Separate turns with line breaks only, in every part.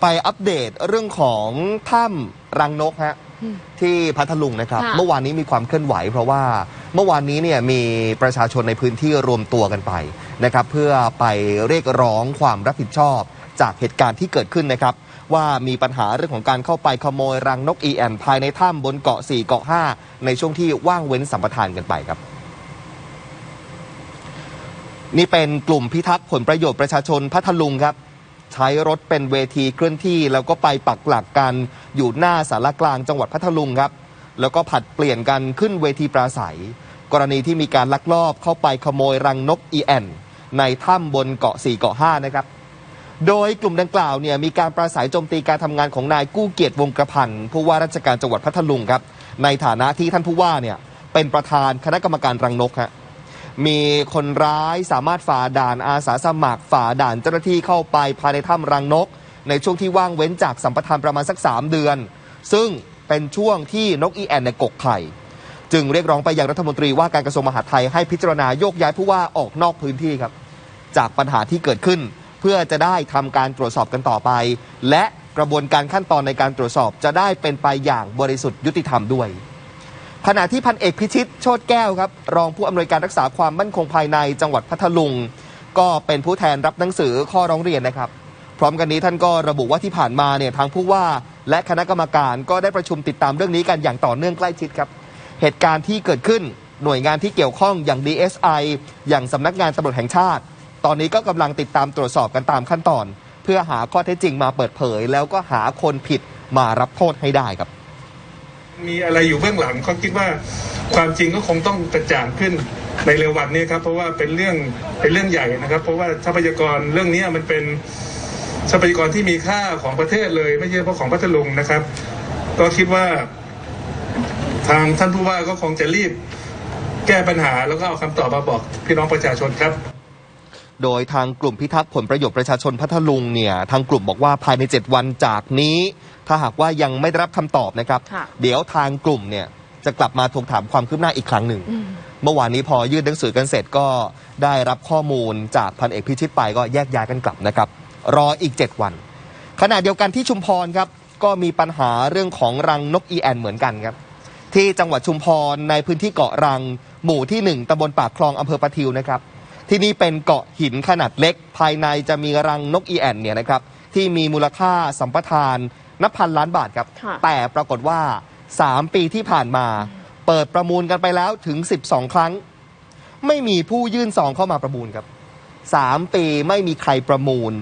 ไปอัปเดตเรื่องของถ้ำรังนกฮะ
อืม
ที่พัทลุงนะครับ
ค่ะ
เมื่อวานนี้มีความเคลื่อนไหว เพราะว่าเมื่อวานนี้เนี่ยมีประชาชนในพื้นที่รวมตัวกันไปนะครับ เพื่อไปเรียกร้องความรับผิดชอบจากเหตุการณ์ที่เกิดขึ้นนะครับ ว่ามีปัญหาเรื่องของการเข้าไปขโมยรังนกอีแอนภายในถ้ำบนเกาะ 4 เกาะ 5 ในช่วงที่ว่างเว้นสัมปทานกันไปครับนี่เป็นกลุ่มพิทักษ์ผลประโยชน์ประชาชนพัทลุงครับ ใช้รถเป็นเวทีเคลื่อนที่ แล้วก็ไปปักหลักกันอยู่หน้าสารกลางจังหวัดพัทลุงครับ แล้วก็ผัดเปลี่ยนกันขึ้นเวทีปราศัย กรณีที่มีการลักลอบเข้าไปขโมยรังนกอีแอนในถ้ำบนเกาะ4เกาะ5นะครับ โดยกลุ่มดังกล่าวเนี่ยมีการปราศัยโจมตีการทำงานของนายกู้เกียรติวงกระพันผู้ว่าราชการจังหวัดพัทลุงครับ ในฐานะที่ท่านผู้ว่าเนี่ยเป็นประธานคณะกรรมการรังนกฮะ มีคนร้ายสามารถฝ่าด่านอาสาสมัคร ฝ่าด่านเจ้าหน้าที่เข้าไปภายในถ้ำรังนก ในช่วงที่ว่างเว้นจากสัมปทานประมาณสัก 3 เดือน ซึ่งเป็นช่วงที่นกอีแอนในกกไข่ จึงเรียกร้องไปยังรัฐมนตรีว่าการกระทรวงมหาดไทยให้พิจารณาโยกย้ายผู้ว่าออกนอกพื้นที่ครับ จากปัญหาที่เกิดขึ้น เพื่อจะได้ทำการตรวจสอบกันต่อไป และกระบวนการขั้นตอนในการตรวจสอบจะได้เป็นไปอย่างบริสุทธิ์ยุติธรรมด้วย ขณะที่พันเอกพิชิตโชตแก้วครับรองผู้อำนวยการรักษาความมั่นคงภายในจังหวัดพัทลุง ก็เป็นผู้แทนรับหนังสือข้อร้องเรียนนะครับ พร้อมกันนี้ท่านก็ระบุว่าที่ผ่านมาเนี่ยทางผู้ว่า และคณะกรรมการก็ได้ประชุมติดตามเรื่องนี้กันอย่างต่อเนื่องใกล้ชิดครับ เหตุการณ์ที่เกิดขึ้นหน่วยงานที่เกี่ยวข้องอย่าง DSI อย่างสำนักงานตำรวจแห่งชาติ ตอนนี้ก็กำลังติดตามตรวจสอบกันตามขั้นตอน เพื่อหาข้อเท็จจริงมาเปิดเผย แล้วก็หาคนผิดมารับโทษให้ได้ครับ
มีอะไรอยู่เบื้องหลังเขาคิดว่าความจริงก็คงต้องกระจ่างขึ้นในเร็ววันนี้ครับ เพราะว่าเป็นเรื่องเป็นเรื่องใหญ่นะครับ เพราะว่าทรัพยากรเรื่องนี้มันเป็นทรัพยากรที่มีค่าของประเทศเลย ไม่ใช่เฉพาะของพัทลุงนะครับ ก็คิดว่า ทางท่านผู้ว่าก็คงจะรีบแก้ปัญหาแล้วก็เอาคำตอบมาบอกพี่น้องประชาชนครับ
โดยทางกลุ่มพิทักษ์ผลประโยชน์ประชาชนพัทลุงเนี่ยทางกลุ่มบอกว่าภายใน 7 วันจากนี้ ถ้าหากว่ายังไม่ได้รับคำตอบนะครับ
ค่ะ
เดี๋ยวทางกลุ่มเนี่ยจะกลับมาทวงถามความคืบหน้าอีกครั้งหนึ่ง
อืม
เมื่อวานนี้พอยื่นหนังสือกันเสร็จก็ได้รับข้อมูลจากพันเอกพิชิตไปก็แยกย้ายกันกลับนะครับ รออีก 7 วัน ขณะเดียวกันที่ชุมพรครับก็มีปัญหาเรื่องของรังนกอีแอนเหมือนกันครับ ที่จังหวัดชุมพรในพื้นที่เกาะรัง หมู่ที่ 1ตำบลปากคลองอำเภอปะทิวนะครับ ที่นี่เป็นเกาะหินขนาดเล็ก ภายในจะมีรังนกอีแอนเนี่ยนะครับที่มีมูลค่าสัมปทานนับพันล้านบาทครับ
ค่ะ
แต่ปรากฏว่า 3 ปีที่ผ่านมา เปิดประมูลกันไปแล้วถึง 12 ครั้ง ไม่มีผู้ยื่นซองเข้ามาประมูลครับ 3 ปีไม่มีใครประมูล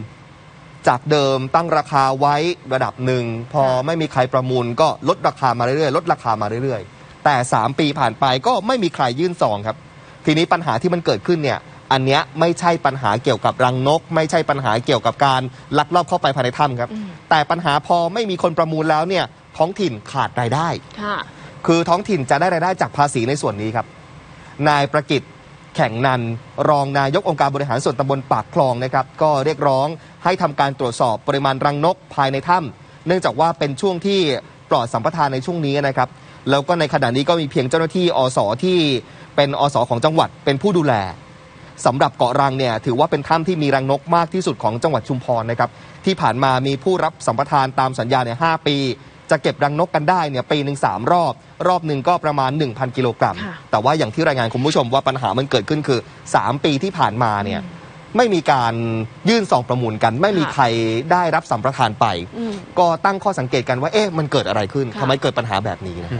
จากเดิมตั้งราคาไว้ระดับหนึ่ง พอไม่มีใครประมูลก็ลดราคามาเรื่อยๆลดราคามาเรื่อยๆ แต่ 3 ปีผ่านไปก็ไม่มีใครยื่นซองครับ ทีนี้ปัญหาที่มันเกิดขึ้นเนี่ย อันเนี้ยไม่ใช่ปัญหาเกี่ยวกับรังนก ไม่ใช่ปัญหาเกี่ยวกับการลักลอบเข้าไปภายในถ้ำครับ
อืม
แต่ปัญหาพอไม่มีคนประมูลแล้วเนี่ยท้องถิ่นขาดรายได้
ค่ะ
คือท้องถิ่นจะได้รายได้จากภาษีในส่วนนี้ครับ นายประกิตแข่งนัน รองนายกองค์การบริหารส่วนตำบลปากคลองนะครับ ก็เรียกร้องให้ทำการตรวจสอบปริมาณรังนกภายในถ้ำเนื่องจากว่าเป็นช่วงที่ปลอดสัมปทานในช่วงนี้นะครับ แล้วก็ในขณะนี้ก็มีเพียงเจ้าหน้าที่อสที่เป็นอสของจังหวัดเป็นผู้ดูแล สำหรับเกาะรังเนี่ยถือว่าเป็นถ้ำที่มีรังนกมากที่สุดของจังหวัดชุมพรนะครับที่ผ่านมามีผู้รับสัมปทานตามสัญญาเนี่ยหปี จะเก็บรังนกกันได้เนี่ยปีหนึ่งสามรอบ รอบหนึ่งก็ประมาณ 1,000 กิโลกรัม
ค่ะ
แต่ว่าอย่างที่รายงานคุณผู้ชมว่าปัญหามันเกิดขึ้นคือ 3 ปีที่ผ่านมาเนี่ยไม่มีการยื่นซองประมูลกัน ไม่มี
ค่ะ
ใครได้รับสัมปทานไป
อืม
ก็ตั้งข้อสังเกตกันว่าเอ๊ะมันเกิดอะไรขึ้น
ค่ะ
ทำไมเกิดปัญหาแบบนี้นะ